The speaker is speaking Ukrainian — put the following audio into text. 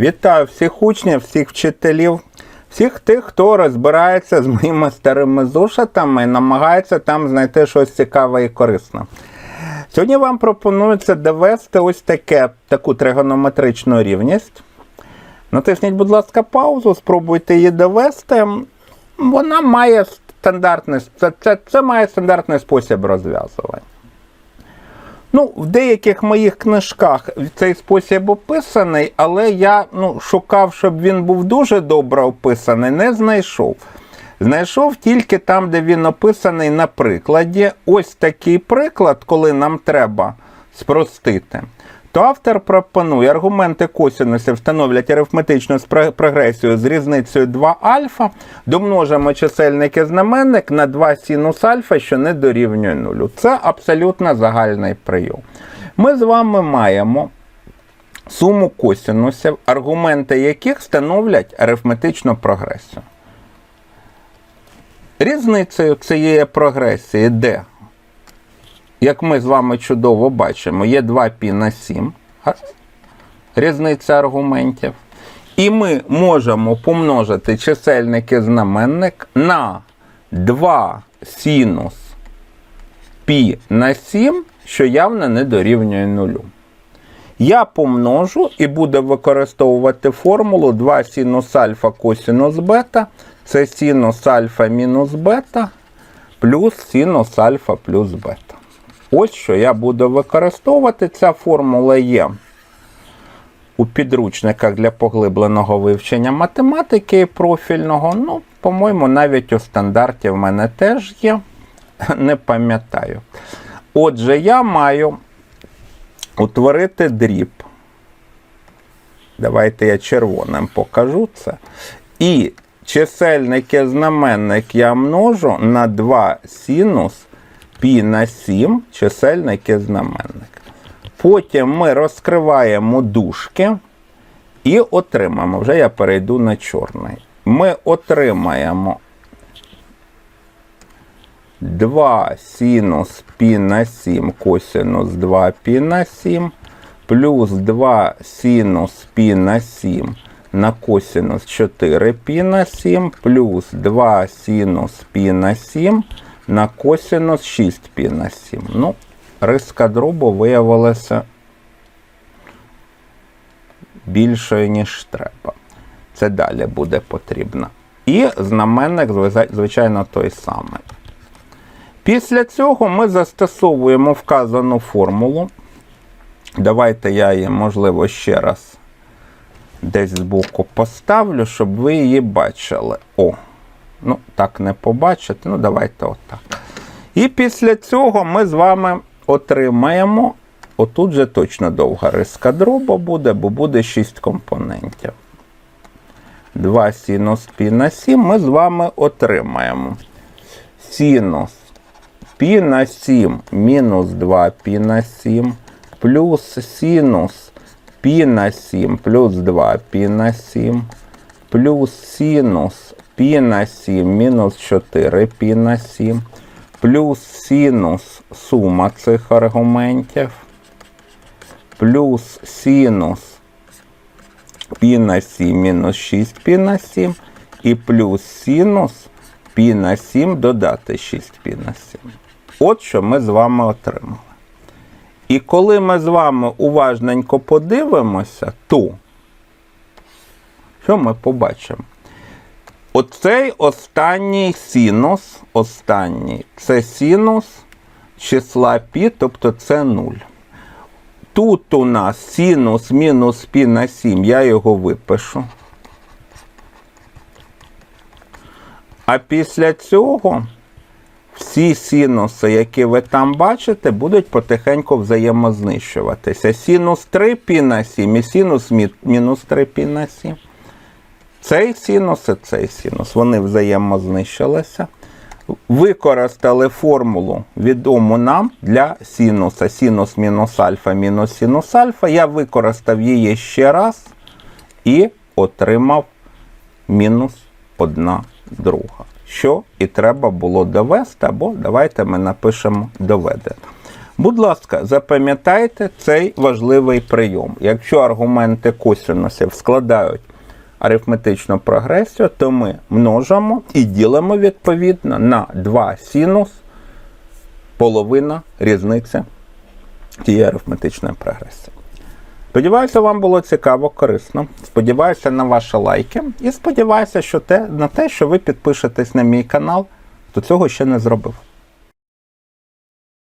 Вітаю всіх учнів, всіх вчителів, всіх тих, хто розбирається з моїми старими зошитами і намагається там знайти щось цікаве і корисне. Сьогодні вам пропонується довести ось таке, таку тригонометричну рівність. Натисніть, будь ласка, паузу, спробуйте її довести. Вона має стандартний, це, це, це має стандартний спосіб розв'язування. Ну, в деяких моїх книжках цей спосіб описаний, але я ну, шукав, щоб він був дуже добре описаний, не знайшов. Знайшов тільки там, де він описаний на прикладі. Ось такий приклад, коли нам треба спростити. То автор пропонує аргументи косинусів становлять арифметичну прогресію з різницею 2 альфа, домножимо чисельник і знаменник на 2 синус альфа, що не дорівнює нулю. Це абсолютно загальний прийом. Ми з вами маємо суму косинусів, аргументи яких становлять арифметичну прогресію. Різницею цієї прогресії, де, як ми з вами чудово бачимо, є 2π на 7, різниця аргументів. І ми можемо помножити чисельник і знаменник на 2 синус π на 7, що явно не дорівнює нулю. Я помножу і буду використовувати формулу 2 синус альфа косинус бета. Це синус альфа мінус бета плюс синус альфа плюс бета. Ось що я буду використовувати. Ця формула є у підручниках для поглибленого вивчення математики і профільного. Ну, по-моєму, навіть у стандарті в мене теж є. Не пам'ятаю. Отже, я маю утворити дріб. Давайте я червоним покажу це. І чисельник і знаменник я множу на 2 синус πі на 7 чисельник і знаменник. Потім ми розкриваємо дужки і отримаємо, вже я перейду на чорний. Ми отримаємо 2 синус пі на 7 косинус 2 пі на 7 плюс 2 синус пі на 7 на косинус 4 пі на 7 плюс 2 синус пі на 7 на косинус 6 π на 7. Ну, риска дробу виявилася більшою, ніж треба. Це далі буде потрібно. І знаменник, звичайно, той самий. Після цього ми застосовуємо вказану формулу. Давайте я її, можливо, ще раз десь збоку поставлю, щоб ви її бачили. О, Ну, так не побачити. Ну, давайте отак. І після цього ми з вами отримаємо. Отут же точно довга риска дроба буде, бо буде 6 компонентів. 2 синус пі на 7 ми з вами отримаємо. Синус пі на 7 мінус 2 пі на 7, плюс синус пі на 7 плюс 2 пі на 7, плюс синус π на 7 мінус 4 π на 7 плюс синус сума цих аргументів плюс синус π на 7 мінус 6 π на 7 і плюс синус π на 7 додати 6 π на 7. От що ми з вами отримали. І коли ми з вами уважненько подивимося, то що ми побачимо? Оцей останній синус, останній, це синус числа π, тобто це 0. Тут у нас синус мінус π на 7, я його випишу. А після цього всі синуси, які ви там бачите, будуть потихеньку взаємознищуватися. Синус 3 π на 7 і синус мі- мінус 3 π на 7. Цей синус і цей синус, вони взаємознищилися. Використали формулу відому нам для синуса. Синус мінус альфа мінус синус альфа. Я використав її ще раз і отримав мінус одна друга. Що і треба було довести, або давайте ми напишемо доведено. Будь ласка, запам'ятайте цей важливий прийом. Якщо аргументи косинусів складають арифметичну прогресію, то ми множимо і ділимо відповідно на 2 синус половина різниця тієї арифметичної прогресії. Сподіваюся, вам було цікаво, корисно. Сподіваюся на ваші лайки. І сподіваюся, що те, на те, що ви підпишетесь на мій канал, то цього ще не зробив.